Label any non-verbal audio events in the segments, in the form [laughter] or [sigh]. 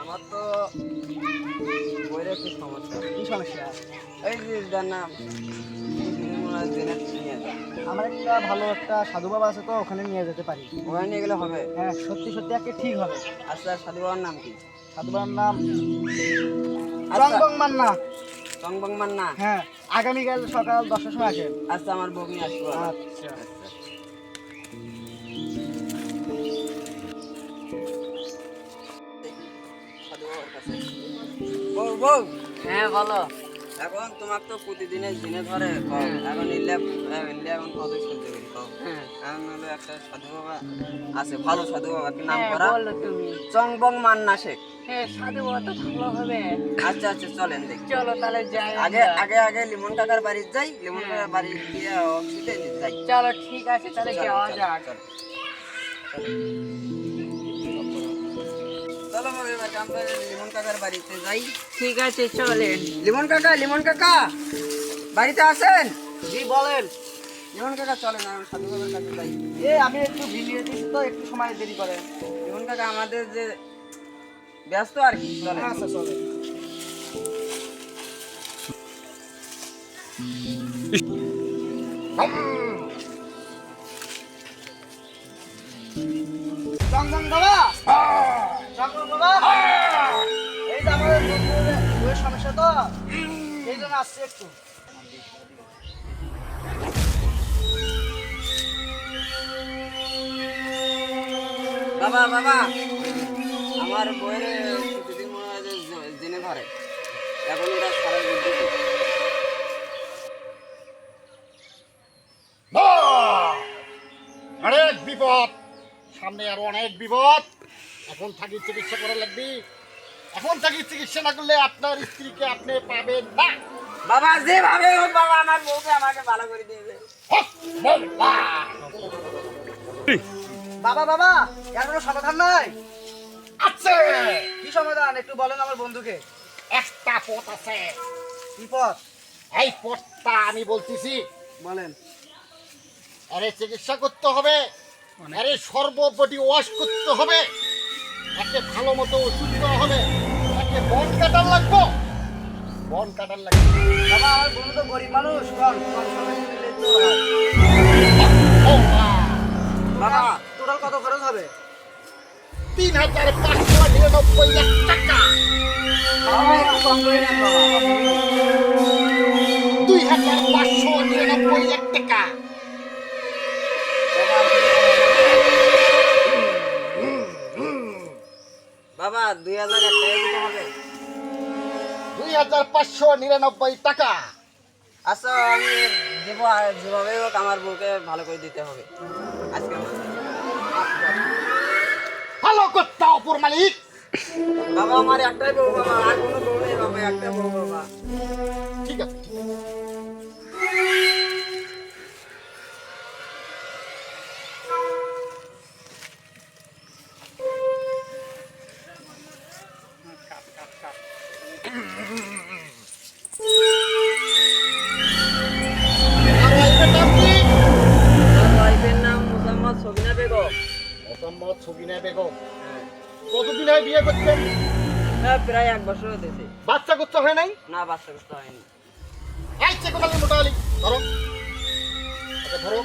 আমার তো একটু সমস্যা কি সমস্যা এই আমার একটা ভালো একটা সাধু বাবা আছে তো ওখানে নিয়ে যেতে পারি ওখানে নিয়ে গেলে হবে হ্যাঁ সত্যি সত্যি একে ঠিক হবে আচ্ছা সাধু বাবার নাম কি সাধু বাবার নাম আচ্ছা। রংবং মান্না মান্না হ্যাঁ আগামীকাল সকাল দশটার সময় আসেন আচ্ছা আমার বমি আসব আচ্ছা বউ। হ্যাঁ বলো। এখন তোমার তো প্রতিদিনের দিনে ধরে কম এখন ইল্লে ইল্লে এখন কত সহ্য করি কম হ্যাঁ এখন হলো একটা সাধু বাবা আছে ভালো সাধু বাবা কি নাম হ্যাঁ, করা? বলো তুমি। চংবং মান্না শেখ হ্যাঁ সাধু বাবা তো ভালো হবে। আচ্ছা আচ্ছা চলেন দেখি। চলো তাহলে যাই আগে আগে আগে লিমন কাকার বাড়ি যাই লিমন কাকার বাড়ি গিয়ে অফিসে যাই। চলো ঠিক আছে তাহলে যাওয়া যাক। চলো। চলো আমরা লিমন কাকার বাড়িতে যাই। ঠিক আছে চলেন লিমন কাকা লিমন কাকা বাড়িতে আছেন? জি বলেন। লিমন কাকা চলেন আমি সাধু বাবার কাছে যাই। এ আমি একটু ভিড়িয়ে দিচ্ছি তো একটু সময় দেরি করেন। লিমন কাকা আমাদের যে ব্যস্ত আর কি চলেন। আচ্ছা চলে রংবং বাবা বাবা। সমস্যা তো। এই জন্য আসছে একটু। বাবা বাবা। আমার বইয়ের প্রতিদিন মনে হয় ধরে। এখন এরা সারা বুদ্ধি। অনেক বিপদ। সামনে আরও অনেক বিপদ। এখন থাকি চিকিৎসা করা লাগবে। এখন থাকি চিকিৎসা না করলে আপনার স্ত্রীকে আপনি পাবেন না। বাবা যেভাবে হোক বাবা আমার বউকে আমাকে ভালো করে দিয়েছে হক মোল্লা। বাবা বাবা এর কোনো সমাধান নাই? আছে। কি সমাধান? একটু বলেন আমার বন্ধুকে। একটা পথ আছে। কি পথ? এই পথটা আমি বলতেছি বলেন। আরে চিকিৎসা করতে হবে আরে সর্ববডি ওয়াশ করতে হবে। একে ভালো মতো ওষুধ দেওয়া হবে একে বন কাটার লাগবো। বন কাটার লাগবে। বাবা আমার বন্ধু তো গরিব মানুষ। কম কম সময়। বাবা টোটাল কত খরচ হবে? তিন হাজার পাঁচশো নিরানব্বই লাখ টাকা। দুই হাজার পাঁচশো নিরানব্বই লাখ দুই হাজার এক টাকা দিতে হবে। দুই হাজার পাঁচশো নিরানব্বই টাকা। আচ্ছা আমি দেবো যেভাবে হোক আমার বউকে ভালো করে দিতে হবে। আজকে ভালো করতে অপর মালিক। বাবা আমার একটাই বউ বাবা। আর কোনো বউ নেই বাবা একটাই বউ বাবা। ঠিক আছে। সবিনা বেগম। কতদিন হয় বিয়ে করছেন হ্যাঁ প্রায় এক বছর হতেছে। বাচ্চা করতে হয় নাই? না বাচ্চা করতে হয়নি। এই চেক আলী মোটা আলী ধরো। আচ্ছা ধরো।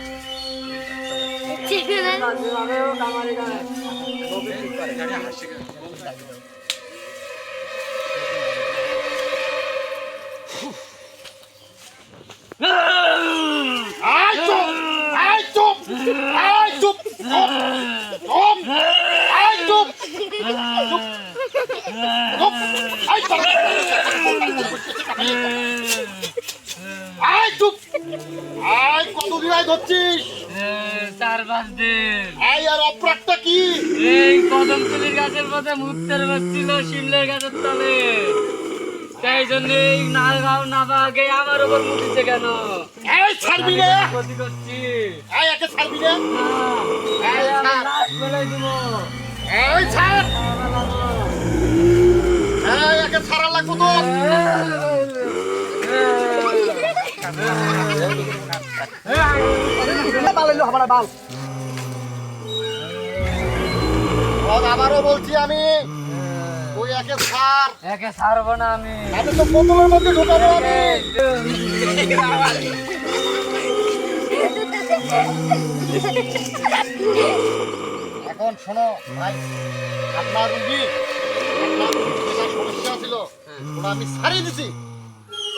ঠিক আই চুপ চুপ কতদিন আয় ধরছিস চার পাঁচ দিন আই আর অপরাধটা কি এই কদম তুলির গাছের মধ্যে মুক্তের বসছিল শিমলের গাছের তলে তাই জন্য এই না গাও না বাগে আমার উপর মুতিছে কেন এই ছাড়বি রে ক্ষতি করছি এই একে ছাড়বি রে এই আমি লাশ ফেলে দিব এই ছাড়। এই একে ছাড়া লাগবো তো। বাল হইল হবে না বাল। শোন, আবারও বলছি আমি। তুই একে ছাড়। একে ছাড়বো না আমি। আমি তো বোতলের মধ্যে ঢোকাবো আমি। [laughs] এখন শোনো, ভাই, আপনার রুগী সমস্যা ছিল, ওটা আমি সারিয়ে দিছি।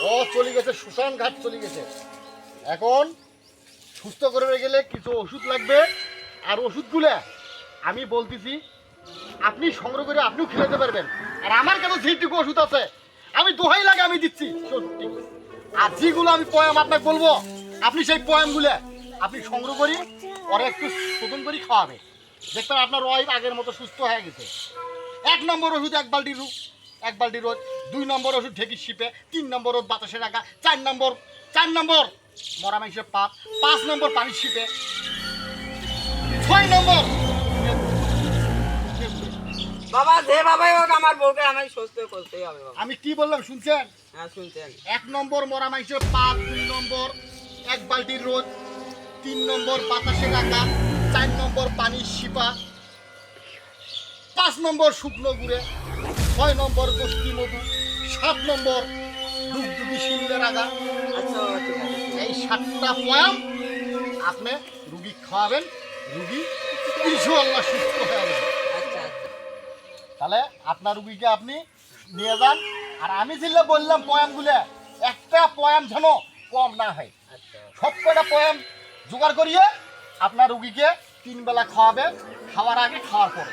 ও চলে গেছে শ্মশান ঘাট চলে গেছে। এখন সুস্থ করে গেলে কিছু ওষুধ লাগবে, আর ওষুধগুলো আমি বলতেছি, আপনি সংগ্রহ করে আপনিও খেলাতে পারবেন। আর আমার কাছে যেটুকু ওষুধ আছে, আমি দোহাই লাগে আমি দিচ্ছি। সত্যি। আর যেগুলো আমি পয়াম আপনাকে বলব, আপনি সেই পয়ামগুলো আপনি সংগ্রহ করি, ওরা একটু শোধন করে খাওয়াবে। দেখবেন আপনার ওয়াইফ আগের মতো সুস্থ হয়ে গেছে। এক নম্বর ওষুধ এক বালতি রু এক বালতি রোদ দুই নম্বর ওষুধ ঢেকির শিপে তিন নম্বর ওষুধ বাতাসে রাখা চার নম্বর চার নম্বর মরা মাংসের পাত পাঁচ নম্বর পানির শিপে। ছয় নম্বর বাবা যে বাবাই হোক আমার বউকে আমি সুস্থ করতেই হবে বাবা। আমি কি বললাম শুনছেন? হ্যাঁ শুনছেন। এক নম্বর মরা মাংসের পাত দুই নম্বর এক বালতি রোদ তিন নম্বর বাতাসে রাখা নম্বর পানির শিপা। পাঁচ নম্বর শুকনো গুড়ে ছয় নম্বর গোষ্ঠী মধু সাত নম্বর বাবা, ঠিক আছে এই সাতটা পয়াম আপনি রুগী খাওয়াবেন রুগী ইনশাআল্লাহ সুস্থ হয়ে যাবে। আচ্ছা আচ্ছা। তাহলে আপনার রুগীকে আপনি নিয়ে যান। আর আমি যেগুলো বললাম পয়ামগুলো একটা পয়াম যেন কম না হয়। আচ্ছা। সব কটা পয়াম জোগাড় করিয়ে আপনার রুগীকে তিন বেলা খাওয়াবে খাওয়ার আগে খাওয়ার পরে।